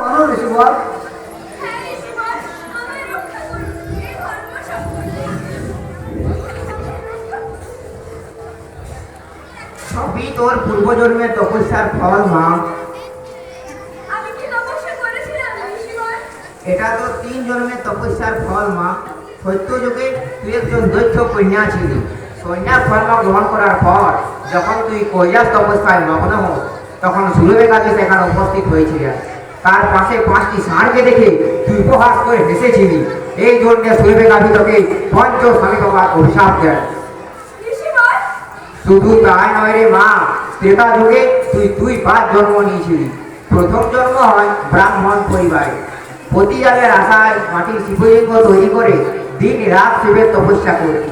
সম্পর্কে সবই তোর পূর্বজন্মের তপস্যার ফল, মা। এটা তো তিন জন্মের তপস্যার ফল, মা। সত্য যুগে তুই একজন দৈত্য কন্যা ছিলি। সন্ন্যাস ধর্ম গ্রহণ করার পর, যখন তুই কৈলাস তপস্যায় মগ্ন হো তখন সুরভে কাজে সেখানে উপস্থিত হয়েছিলেন। তার পাশে পাঁচটি ষাঁড়কে দেখে তুই উপহাস করে হেসেছিলি। এই জন্য সুরভে কাজী তোকে পঞ্চ স্বামী বাবার অভিশাপ দেন। শুধু তাই নয় রে মা ত্রেতা যুগে তুই দুই বার জন্ম নিয়েছিলি। প্রথম জন্ম হয় ব্রাহ্মণ পরিবারে। পতিজাবের আশায় মাটির শিবলিঙ্গ তৈরি করে দিন রাত শিবের তপস্যা করতি।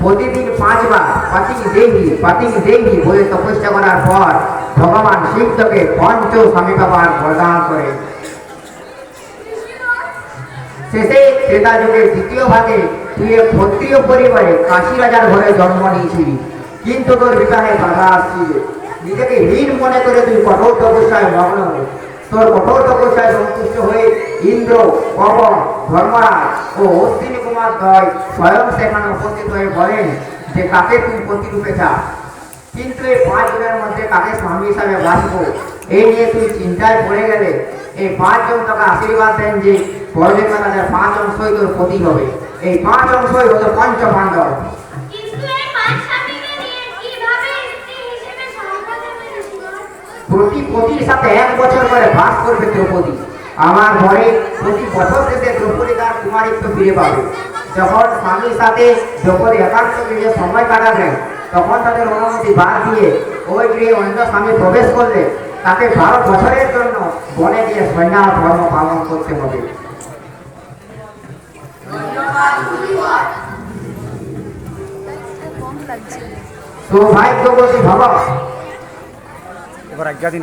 প্রতিদিন পাঁচবার পাতিং দেবী পাতিং দেবী বলে তপস্যা করার পর ভগবান শিব তোকে পঞ্চ স্বামী বাবার প্রদান করে। শেষে ত্রেতা যুগের দ্বিতীয় ভাগে তুই ক্ষত্রিয় পরিবারে কাশি রাজার ঘরে জন্ম নিয়েছিলি। কিন্তু তোর বিবাহে বাধা আসছিল নিজেকে হীন মনে করে তুই কঠোর তপস্যায় মগ্ন হলি তোর কঠোর তপস্যায় সন্তুষ্ট হয়ে ইন্দ্র পবন ধর্মরাজ ও অশ্বিনী কুমার দয় স্বয়ং সেখানে উপস্থিত হয়ে বলেন যে, কাকে তুই প্রতিরূপে চা কিন্তু এই পাঁচ জনের মধ্যে কাকে স্বামী হিসাবে বাঁচবো। এই নিয়ে তুই চিন্তায় পড়ে গেলে এই পাঁচজন তোকে আশীর্বাদ দেন যে পরজন্মে তাদের পাঁচ অংশই তোর প্রতীক হবে। এই পাঁচ অংশই পঞ্চ পাণ্ডব প্রতি পতির সাথে এক বছর করে বাস করবে দ্রৌপদী। আমার ঘরে প্রতি বছর শেষে দ্রৌপদী তার কুমারিত্ব ফিরে পাবে। যখন স্বামীর সাথে দ্রৌপদী একান্ত গৃহে সময় কাটাবেন তখন তাদের অনুমতি বাদ দিয়ে ওই গৃহে অন্য স্বামী প্রবেশ করলে তাকে বারো বছরের জন্য বনে গিয়ে সন্ন্যাস ধর্ম পালন করতে হবে। সৌভাগ্যবতী ভব। এবার আজ্ঞা দিন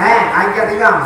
হ্যাঁ আজ্ঞা দিলাম।